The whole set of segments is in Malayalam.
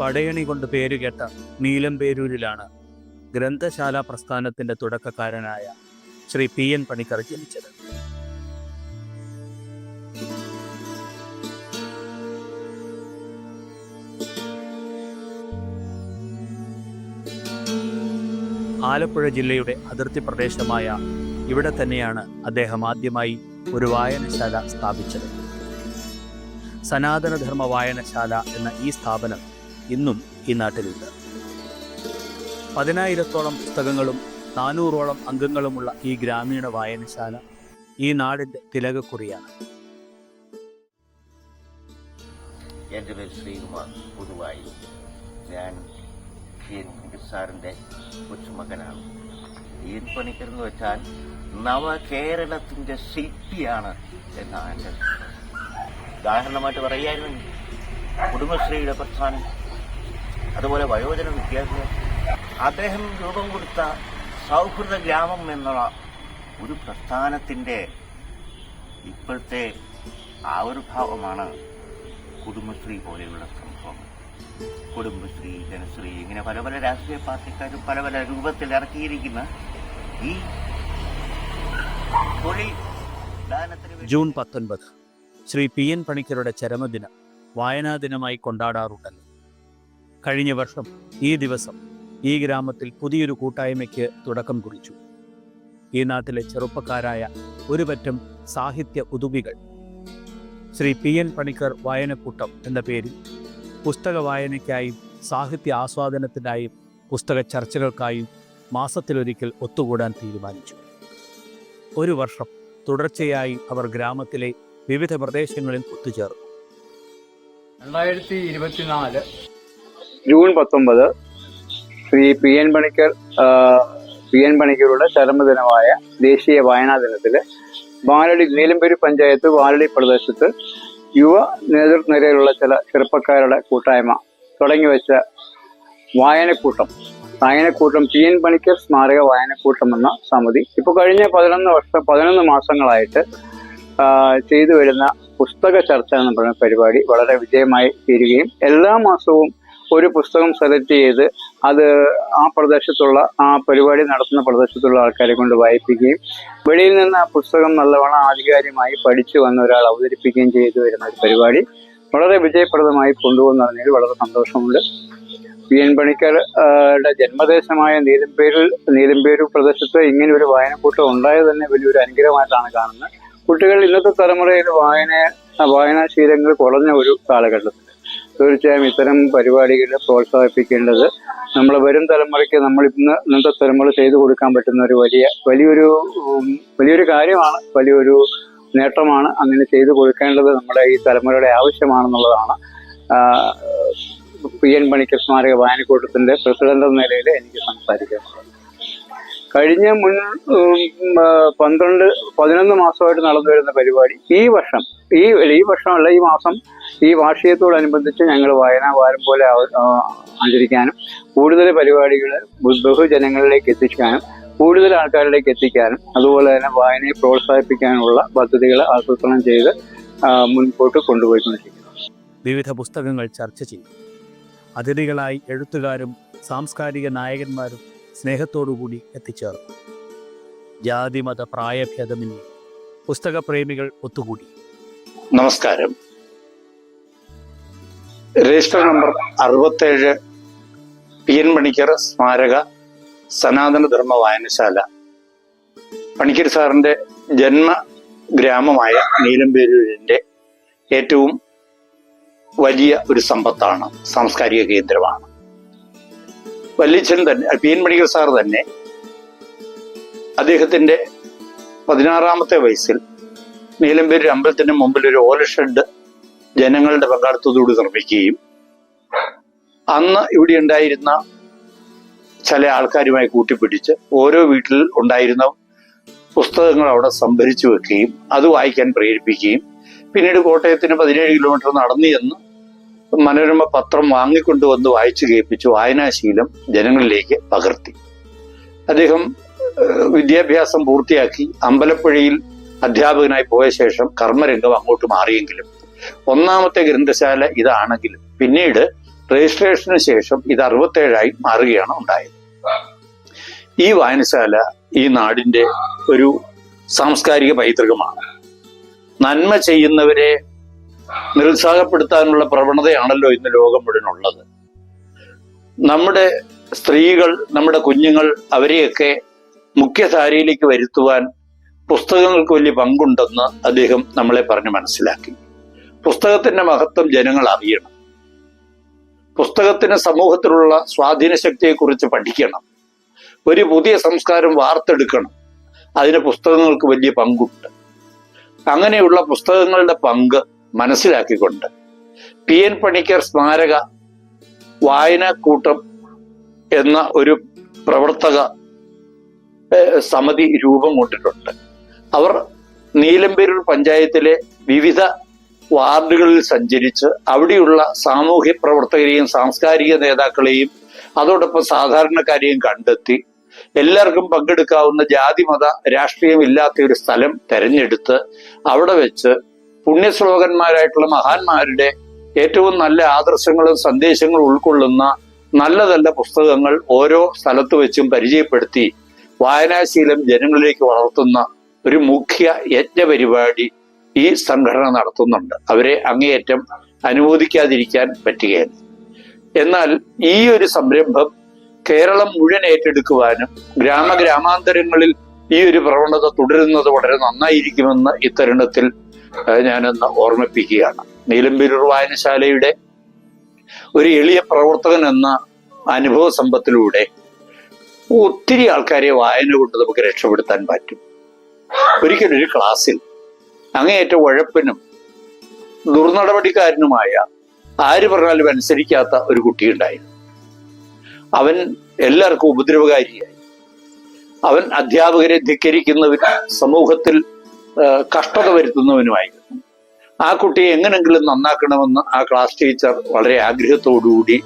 പടയണി കൊണ്ട് പേരുകേട്ട നീലംപേരൂരിലാണ് ഗ്രന്ഥശാല പ്രസ്ഥാനത്തിന്റെ തുടക്കക്കാരനായ ശ്രീ പി എൻ പണിക്കർ ജനിച്ചത്. ആലപ്പുഴ ജില്ലയുടെ അതിർത്തി പ്രദേശമായ ഇവിടെ തന്നെയാണ് അദ്ദേഹം ആദ്യമായി ഒരു വായനശാല സ്ഥാപിച്ചത്. സനാതനധർമ്മ വായനശാല എന്ന ഈ സ്ഥാപനം ഇന്നും ഈ നാട്ടിലുണ്ട്. പതിനായിരത്തോളം പുസ്തകങ്ങളും നാനൂറോളം അംഗങ്ങളുമുള്ള ഈ ഗ്രാമീണ വായനശാല ഈ നാടിന്റെ തിലകക്കുറിയാണ്. എന്റെ പേര് ശ്രീകുമാർ പുതുവായി ഞാൻ സാറിന്റെ കൊച്ചുമകനാണ്. ഈ പണിക്കർ എന്ന് വെച്ചാൽ നവകേരളത്തിന്റെ ശില്പിയാണ് എന്നാണ് എന്റെ ഉദാഹരണമായിട്ട് പറയുകയായിരുന്നു. കുടുംബശ്രീയുടെ പ്രസ്ഥാനം അതുപോലെ വയോജന വിദ്യാഭ്യാസം. അദ്ദേഹം രൂപം കൊടുത്ത സൗഹൃദ ഗ്രാമം എന്നുള്ള ഒരു പ്രസ്ഥാനത്തിന്റെ ഇപ്പോഴത്തെ ആവിർഭാവമാണ് കുടുംബശ്രീ പോലെയുള്ള സംഭവം. കുടുംബശ്രീ ജനശ്രീ ഇങ്ങനെ പല പല രാഷ്ട്രീയ പാർട്ടിക്കാരും പല പല രൂപത്തിൽ ഇറക്കിയിരിക്കുന്ന ഈ തൊഴിൽ ദാനത്തിന് ജൂൺ പത്തൊൻപത്. ശ്രീ പി എൻ പണിക്കരുടെ ചരമദിനം വായനാ ദിനമായി കൊണ്ടാടാറുണ്ടല്ലോ. കഴിഞ്ഞ വർഷം ഈ ദിവസം ഈ ഗ്രാമത്തിൽ പുതിയൊരു കൂട്ടായ്മയ്ക്ക് തുടക്കം കുറിച്ചു. ഈ നാട്ടിലെ ചെറുപ്പക്കാരായ ഒരു പറ്റം സാഹിത്യ ഉതുപികൾ ശ്രീ പി എൻ പണിക്കർ വായനക്കൂട്ടം എന്ന പേരിൽ പുസ്തക വായനയ്ക്കായും സാഹിത്യ ആസ്വാദനത്തിനായും പുസ്തക ചർച്ചകൾക്കായും മാസത്തിലൊരിക്കൽ ഒത്തുകൂടാൻ തീരുമാനിച്ചു. ഒരു വർഷം തുടർച്ചയായി അവർ ഗ്രാമത്തിലെ വിവിധ പ്രദേശങ്ങളിൽ ഒത്തുചേർന്നു. രണ്ടായിരത്തി ഇരുപത്തിനാല് ജൂൺ പത്തൊമ്പത് Shri P N Panicker P N പണിക്കരുടെ ചരമദിനമായ ദേശീയ വായനാ ദിനത്തിൽ വാലടി നീലമ്പേരി പഞ്ചായത്ത് വാലടി പ്രദേശത്ത് യുവ നേതൃനിരയിലുള്ള ചില ചെറുപ്പക്കാരുടെ കൂട്ടായ്മ തുടങ്ങി വെച്ച വായനക്കൂട്ടം. വായനക്കൂട്ടം പി എൻ പണിക്കർ സ്മാരക വായനക്കൂട്ടം എന്ന സമിതി. ഇപ്പോൾ കഴിഞ്ഞ പതിനൊന്ന് വർഷം പതിനൊന്ന് മാസങ്ങളായിട്ട് ചെയ്തു വരുന്ന പുസ്തക ചർച്ച എന്ന് പറയുന്ന പരിപാടി വളരെ വിജയമായി തീരുകയും എല്ലാ മാസവും ഒരു പുസ്തകം സെലക്ട് ചെയ്ത് അത് ആ പ്രദേശത്തുള്ള ആ പരിപാടി നടത്തുന്ന പ്രദേശത്തുള്ള ആൾക്കാരെ കൊണ്ട് വായിപ്പിക്കുകയും വെളിയിൽ നിന്ന് ആ പുസ്തകം നല്ലവണ്ണം ആധികാരികമായി പഠിച്ചു വന്ന ഒരാൾ അവതരിപ്പിക്കുകയും ചെയ്തു വരുന്ന ഒരു പരിപാടി വളരെ വിജയപ്രദമായി കൊണ്ടുപോകുന്നതിൽ വളരെ സന്തോഷമുണ്ട്. പി എൻ പണിക്കറുടെ ജന്മദേശമായ നീലമ്പേരിൽ നീലമ്പേരു പ്രദേശത്ത് ഇങ്ങനെ ഒരു വായനക്കൂട്ടം ഉണ്ടായത് തന്നെ വലിയൊരു അനുഗ്രഹമായിട്ടാണ് കാണുന്നത്. കുട്ടികൾ ഇന്നത്തെ തലമുറയിൽ വായന വായനാശീലങ്ങൾ കുറഞ്ഞ ഒരു കാലഘട്ടത്തിൽ തീർച്ചയായും ഇത്തരം പരിപാടികൾ പ്രോത്സാഹിപ്പിക്കേണ്ടത് നമ്മൾ വരും തലമുറയ്ക്ക് നമ്മൾ ഇന്ന് ഇന്നത്തെ തലമുറ ചെയ്തു കൊടുക്കാൻ പറ്റുന്ന ഒരു വലിയ വലിയൊരു വലിയൊരു കാര്യമാണ് വലിയൊരു നേട്ടമാണ് അങ്ങനെ ചെയ്തു കൊടുക്കേണ്ടത് നമ്മുടെ ഈ തലമുറയുടെ ആവശ്യമാണെന്നുള്ളതാണ്. പി എൻ പണിക്കർ സ്മാരക വായനക്കൂട്ടത്തിന്റെ പ്രസിഡന്റ് എന്ന നിലയിൽ എനിക്ക് സംസാരിക്കാനുള്ളത്. കഴിഞ്ഞ മുൻ പന്ത്രണ്ട് പതിനൊന്ന് മാസമായിട്ട് നടന്നു വരുന്ന പരിപാടി. ഈ വർഷം ഈ ഈ വർഷമല്ല ഈ മാസം ഈ വാർഷികത്തോടനുബന്ധിച്ച് ഞങ്ങൾ വായനാ വാരം പോലെ ആചരിക്കാനും കൂടുതൽ പരിപാടികൾ ബഹുജനങ്ങളിലേക്ക് എത്തിക്കാനും കൂടുതൽ ആൾക്കാരിലേക്ക് എത്തിക്കാനും അതുപോലെ തന്നെ വായനയെ പ്രോത്സാഹിപ്പിക്കാനുള്ള പദ്ധതികൾ ആസൂത്രണം ചെയ്ത് മുൻപോട്ട് കൊണ്ടുപോയിക്കൊണ്ടിരിക്കുന്നു. വിവിധ പുസ്തകങ്ങൾ ചർച്ച ചെയ്തു. അതിഥികളായി എഴുത്തുകാരും സാംസ്കാരിക നായകന്മാരും സ്നേഹത്തോടുകൂടി എത്തിച്ചേർന്നു. ജാതിമത പ്രായഭേദമന്യേ പുസ്തകപ്രേമികൾ ഒത്തുകൂടി. നമസ്കാരം. രജിസ്റ്റർ നമ്പർ അറുപത്തേഴ് പി എൻ പണിക്കർ സ്മാരക സനാതന ധർമ്മ വായനശാല. പണിക്കർ സാറിന്റെ ജന്മ ഗ്രാമമായ നീലമ്പേരൂരിന്റെ ഏറ്റവും വലിയ ഒരു സമ്പത്താണ് സാംസ്കാരിക കേന്ദ്രമാണ്. വല്യച്ഛൻ തന്നെ പി എൻ പണിക്കർ സാർ തന്നെ അദ്ദേഹത്തിന്റെ പതിനാറാമത്തെ വയസ്സിൽ നീലമ്പേരി അമ്പലത്തിന് മുമ്പിൽ ഒരു ഓല ഷെഡ് ജനങ്ങളുടെ പങ്കാളിത്തത്തോട് നിർമ്മിക്കുകയും അന്ന് ഇവിടെ ഉണ്ടായിരുന്ന ചില ആൾക്കാരുമായി കൂട്ടിപ്പിടിച്ച് ഓരോ വീട്ടിൽ ഉണ്ടായിരുന്ന പുസ്തകങ്ങൾ അവിടെ സംഭരിച്ചു വെക്കുകയും അത് വായിക്കാൻ പ്രേരിപ്പിക്കുകയും പിന്നീട് കോട്ടയത്തിന് പതിനേഴ് കിലോമീറ്റർ നടന്നു ചെന്ന് മനോരമ പത്രം വാങ്ങിക്കൊണ്ടുവന്ന് വായിച്ചു കേൾപ്പിച്ചു വായനാശീലം ജനങ്ങളിലേക്ക് പകർത്തി. അദ്ദേഹം വിദ്യാഭ്യാസം പൂർത്തിയാക്കി അമ്പലപ്പുഴയിൽ അധ്യാപകനായി പോയ ശേഷം കർമ്മരംഗം അങ്ങോട്ട് മാറിയെങ്കിലും ഒന്നാമത്തെ ഗ്രന്ഥശാല ഇതാണെങ്കിലും പിന്നീട് രജിസ്ട്രേഷന് ശേഷം ഇത് അറുപത്തേഴായി മാറുകയാണ് ഉണ്ടായത്. ഈ വായനശാല ഈ നാടിന്റെ ഒരു സാംസ്കാരിക പൈതൃകമാണ്. നന്മ ചെയ്യുന്നവരെ നിരുത്സാഹപ്പെടുത്താനുള്ള പ്രവണതയാണല്ലോ ഇന്ന് ലോകം മുഴുവനുള്ളത്. നമ്മുടെ സ്ത്രീകൾ നമ്മുടെ കുഞ്ഞുങ്ങൾ അവരെയൊക്കെ മുഖ്യധാരയിലേക്ക് വരുത്തുവാൻ പുസ്തകങ്ങൾക്ക് വലിയ പങ്കുണ്ടെന്ന് അദ്ദേഹം നമ്മളെ പറഞ്ഞ് മനസ്സിലാക്കി. പുസ്തകത്തിന്റെ മഹത്വം ജനങ്ങൾ അറിയണം. പുസ്തകത്തിന് സമൂഹത്തിലുള്ള സ്വാധീന ശക്തിയെക്കുറിച്ച് പഠിക്കണം. ഒരു പുതിയ സംസ്കാരം വാർത്തെടുക്കണം. അതിന് പുസ്തകങ്ങൾക്ക് വലിയ പങ്കുണ്ട്. അങ്ങനെയുള്ള പുസ്തകങ്ങളുടെ പങ്ക് മനസ്സിലാക്കിക്കൊണ്ട്. പി എൻ പണിക്കർ സ്മാരക വായനാക്കൂട്ടം എന്ന ഒരു പ്രവർത്തക സമിതി രൂപം കൊണ്ടിട്ടുണ്ട്. അവർ നീലമ്പേരൂർ പഞ്ചായത്തിലെ വിവിധ വാർഡുകളിൽ സഞ്ചരിച്ച് അവിടെയുള്ള സാമൂഹ്യ പ്രവർത്തകരെയും സാംസ്കാരിക നേതാക്കളെയും അതോടൊപ്പം സാധാരണക്കാരെയും കണ്ടെത്തി. എല്ലാവർക്കും പങ്കെടുക്കാവുന്ന ജാതി മത രാഷ്ട്രീയം ഇല്ലാത്ത ഒരു സ്ഥലം തെരഞ്ഞെടുത്ത് അവിടെ വെച്ച് പുണ്യശ്ലോകന്മാരായിട്ടുള്ള മഹാന്മാരുടെ ഏറ്റവും നല്ല ആദർശങ്ങളും സന്ദേശങ്ങളും ഉൾക്കൊള്ളുന്ന നല്ല നല്ല പുസ്തകങ്ങൾ ഓരോ സ്ഥലത്ത് വെച്ചും പരിചയപ്പെടുത്തി വായനാശീലം ജനങ്ങളിലേക്ക് വളർത്തുന്ന ഒരു മുഖ്യ യജ്ഞ പരിപാടി ഈ സംഘടന നടത്തുന്നുണ്ട്. അവരെ അങ്ങേയറ്റം അനുവദിക്കാതിരിക്കാൻ പറ്റുകയില്ല. എന്നാൽ ഈ ഒരു സംരംഭം കേരളം മുഴുവൻ ഏറ്റെടുക്കുവാനും ഗ്രാമ ഗ്രാമാന്തരങ്ങളിൽ ഈ ഒരു പ്രവണത തുടരുന്നത് വളരെ നന്നായിരിക്കുമെന്ന് ഇത്തരുണത്തിൽ ഞാനൊന്ന് ഓർമ്മിപ്പിക്കുകയാണ്. നീലമ്പേരൂർ വായനശാലയുടെ ഒരു എളിയ പ്രവർത്തകൻ എന്ന അനുഭവ സമ്പത്തിലൂടെ ഒത്തിരി ആൾക്കാരെ വായന കൊണ്ട് നമുക്ക് രക്ഷപ്പെടുത്താൻ പറ്റും. ഒരിക്കലും ഒരു ക്ലാസ്സിൽ അങ്ങേയറ്റ ഉഴപ്പിനും ദുർനടപടിക്കാരനുമായ ആര് പറഞ്ഞാലും അനുസരിക്കാത്ത ഒരു കുട്ടിയുണ്ടായിരുന്നു. അവൻ എല്ലാവർക്കും ഉപദ്രവകാരിയായി. അവൻ അധ്യാപകരെ ധിക്കരിക്കുന്നവനും സമൂഹത്തിൽ കഷ്ടത വരുത്തുന്നവനുമായിരുന്നു. ആ കുട്ടിയെ എങ്ങനെങ്കിലും നന്നാക്കണമെന്ന് ആ ക്ലാസ് ടീച്ചർ വളരെ ആഗ്രഹത്തോടുകൂടി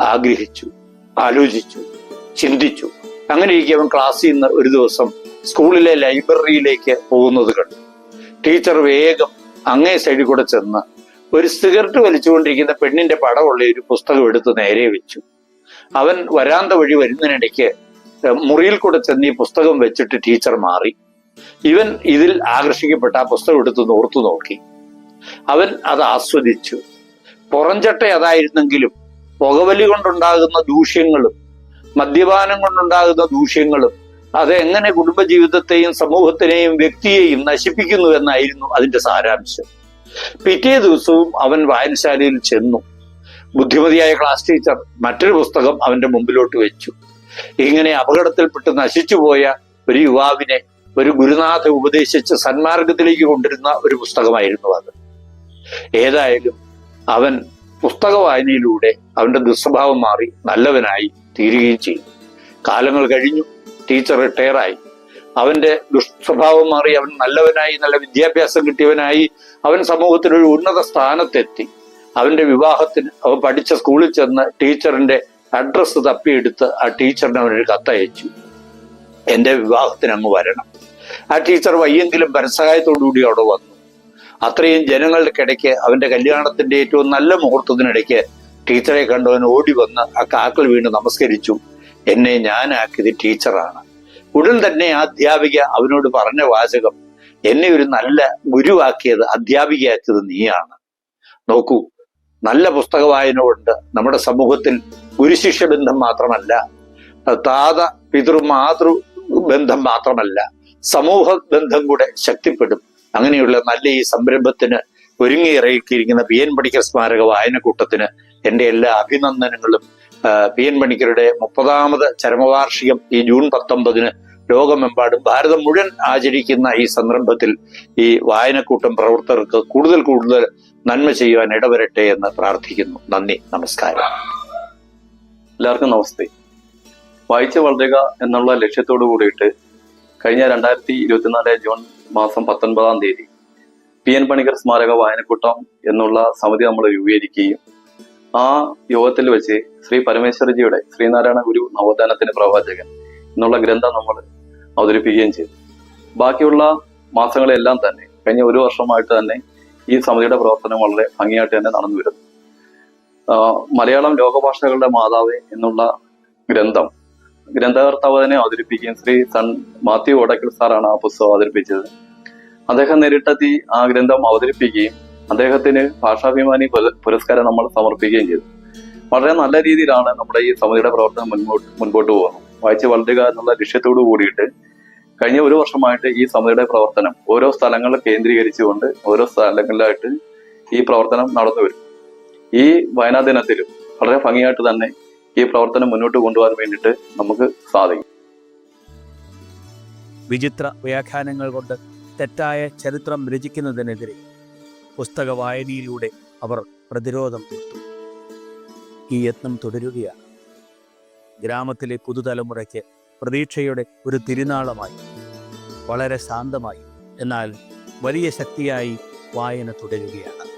ആഗ്രഹിച്ചു ആലോചിച്ചു ചിന്തിച്ചു. അങ്ങനെ ഇരിക്കും അവൻ ക്ലാസ്സിൽ നിന്ന് ഒരു ദിവസം സ്കൂളിലെ ലൈബ്രറിയിലേക്ക് പോകുന്നത് കണ്ടു. ടീച്ചർ വേഗം അങ്ങേ സൈഡിൽ കൂടെ ചെന്ന് ഒരു സിഗരറ്റ് വലിച്ചുകൊണ്ടിരിക്കുന്ന പെണ്ണിന്റെ പടമുള്ള ഒരു പുസ്തകം എടുത്ത് നേരെ വെച്ചു. അവൻ വരാന്ത വഴി വരുന്നതിനിടയ്ക്ക് മുറിയിൽ കൂടെ ചെന്ന് ഈ പുസ്തകം വെച്ചിട്ട് ടീച്ചർ മാറി. ഇവൻ ഇതിൽ ആകർഷിക്കപ്പെട്ട ആ പുസ്തകം എടുത്ത് നോർത്തു നോക്കി. അവൻ അത് ആസ്വദിച്ചു. പുറഞ്ചട്ട അതായിരുന്നെങ്കിലും പുകവലി കൊണ്ടുണ്ടാകുന്ന ദൂഷ്യങ്ങളും മദ്യപാനം കൊണ്ടുണ്ടാകുന്ന ദൂഷ്യങ്ങളും അത് എങ്ങനെ കുടുംബജീവിതത്തെയും സമൂഹത്തിനെയും വ്യക്തിയെയും നശിപ്പിക്കുന്നു എന്നായിരുന്നു അതിന്റെ സാരാംശം. പിറ്റേ ദിവസവും അവൻ വായനശാലയിൽ ചെന്നു. ബുദ്ധിമതിയായ ക്ലാസ് ടീച്ചർ മറ്റൊരു പുസ്തകം അവന്റെ മുമ്പിലോട്ട് വെച്ചു. ഇങ്ങനെ അപകടത്തിൽപ്പെട്ട് നശിച്ചുപോയ ഒരു യുവാവിനെ ഒരു ഗുരുനാഥ ഉപദേശിച്ച് സന്മാർഗത്തിലേക്ക് കൊണ്ടിരുന്ന ഒരു പുസ്തകമായിരുന്നു അത്. ഏതായാലും അവൻ പുസ്തക വായനയിലൂടെ അവന്റെ ദുസ്വഭാവം മാറി നല്ലവനായി തീരുകയും ചെയ്തു. കാലങ്ങൾ കഴിഞ്ഞു ടീച്ചർ റിട്ടയറായി. അവന്റെ ദുസ്വഭാവം മാറി അവൻ നല്ലവനായി നല്ല വിദ്യാഭ്യാസം കിട്ടിയവനായി അവൻ സമൂഹത്തിൽ ഒരു ഉന്നത സ്ഥാനത്തെത്തി. അവന്റെ വിവാഹത്തിന് അവൻ പഠിച്ച സ്കൂളിൽ ചെന്ന് ടീച്ചറിന്റെ അഡ്രസ്സ് തപ്പിയെടുത്ത് ആ ടീച്ചറിന് അവനൊരു കത്തയച്ചു. എന്റെ വിവാഹത്തിന് അങ്ങ് വരണം. ആ ടീച്ചർ വയ്യെങ്കിലും പരസഹായത്തോടുകൂടി അവിടെ വന്നു. അത്രയും ഇടയ്ക്ക് അവന്റെ കല്യാണത്തിന്റെ ഏറ്റവും നല്ല മുഹൂർത്തത്തിനിടയ്ക്ക് ടീച്ചറെ കണ്ടവൻ ഓടി വന്ന് ആ കാക്കൽ വീണ് നമസ്കരിച്ചു. എന്നെ ഞാനാക്കിയത് ടീച്ചറാണ്. ഉടൻ തന്നെ ആ അധ്യാപിക അവനോട് പറഞ്ഞ വാചകം എന്നെ ഒരു നല്ല ഗുരുവാക്കിയത് അധ്യാപികയാക്കിയത് നീയാണ്. നോക്കൂ നല്ല പുസ്തക വായന കൊണ്ട് നമ്മുടെ സമൂഹത്തിൽ ഗുരുശിഷ്യ ബന്ധം മാത്രമല്ല താത പിതൃ മാതൃ ബന്ധം മാത്രമല്ല സമൂഹ ബന്ധം കൂടെ ശക്തിപ്പെടും. അങ്ങനെയുള്ള നല്ല ഈ സംരംഭത്തിന് ഒരുങ്ങി ഇറക്കിയിരിക്കുന്ന പി എൻ പണിക്കർ സ്മാരക വായനക്കൂട്ടത്തിന് എന്റെ എല്ലാ അഭിനന്ദനങ്ങളും. പി എൻ പണിക്കരുടെ മുപ്പതാമത് ചരമവാർഷികം ഈ ജൂൺ പത്തൊമ്പതിന് ലോകമെമ്പാടും ഭാരതം മുഴുവൻ ആചരിക്കുന്ന ഈ സംരംഭത്തിൽ ഈ വായനക്കൂട്ടം പ്രവർത്തകർക്ക് കൂടുതൽ കൂടുതൽ നന്മ ചെയ്യുവാൻ ഇടവരട്ടെ എന്ന് പ്രാർത്ഥിക്കുന്നു. നന്ദി നമസ്കാരം. എല്ലാവർക്കും നമസ്തേ. വായിച്ചു വളരുക എന്നുള്ള ലക്ഷ്യത്തോടു കൂടിയിട്ട് കഴിഞ്ഞ രണ്ടായിരത്തി ഇരുപത്തിനാല് ജൂൺ മാസം പത്തൊൻപതാം തീയതി പി എൻ പണിക്കർ സ്മാരക വായനക്കൂട്ടം എന്നുള്ള സമിതി നമ്മൾ രൂപീകരിക്കുകയും ആ യോഗത്തിൽ വെച്ച് ശ്രീ പരമേശ്വരജിയുടെ ശ്രീനാരായണ ഗുരു നവോത്ഥാനത്തിന് പ്രവാചകൻ എന്നുള്ള ഗ്രന്ഥം നമ്മൾ അവതരിപ്പിക്കുകയും ചെയ്തു. ബാക്കിയുള്ള മാസങ്ങളെല്ലാം തന്നെ കഴിഞ്ഞ ഒരു വർഷമായിട്ട് തന്നെ ഈ സമിതിയുടെ പ്രവർത്തനം വളരെ ഭംഗിയായിട്ട് തന്നെ നടന്നു വരുന്നു മലയാളം ലോകഭാഷകളുടെ മാതാവ് എന്നുള്ള ഗ്രന്ഥം ഗ്രന്ഥകർത്താവ് തന്നെ അവതരിപ്പിക്കുകയും ശ്രീ സൺ മാത്യു ഓടക്കൽ സാറാണ് ആ പുസ്തകം അവതരിപ്പിച്ചത്. അദ്ദേഹം നേരിട്ടെത്തി ആ ഗ്രന്ഥം അവതരിപ്പിക്കുകയും അദ്ദേഹത്തിന് ഭാഷാഭിമാനി പുരസ്കാരം നമ്മൾ സമർപ്പിക്കുകയും ചെയ്തു. വളരെ നല്ല രീതിയിലാണ് നമ്മുടെ ഈ സമിതിയുടെ പ്രവർത്തനം മുൻപോട്ട് മുൻപോട്ട് പോകുന്നത്. വായിച്ച് വളരുക എന്നുള്ള ലക്ഷ്യത്തോടു കൂടിയിട്ട് കഴിഞ്ഞ ഒരു വർഷമായിട്ട് ഈ സമിതിയുടെ പ്രവർത്തനം ഓരോ സ്ഥലങ്ങൾ കേന്ദ്രീകരിച്ചുകൊണ്ട് ഓരോ സ്ഥലങ്ങളിലായിട്ട് ഈ പ്രവർത്തനം നടന്നു വരും. ഈ വയനാ ദിനത്തിലും വളരെ ഭംഗിയായിട്ട് തന്നെ ഈ പ്രവർത്തനം മുന്നോട്ട് കൊണ്ടുപോകാൻ വേണ്ടിയിട്ട് നമുക്ക് സാധിക്കും. വിചിത്ര വ്യാഖ്യാനങ്ങൾ കൊണ്ട് തെറ്റായ ചരിത്രം രചിക്കുന്നതിനെതിരെ പുസ്തക വായനയിലൂടെ അവർ പ്രതിരോധം തീർത്തു ഈ യത്നം തുടരുകയാണ്. ഗ്രാമത്തിലെ പുതുതലമുറയ്ക്ക് പ്രതീക്ഷയുടെ ഒരു തിരുനാളമായി വളരെ ശാന്തമായി എന്നാൽ വലിയ ശക്തിയായി വായന തുടരുകയാണ്.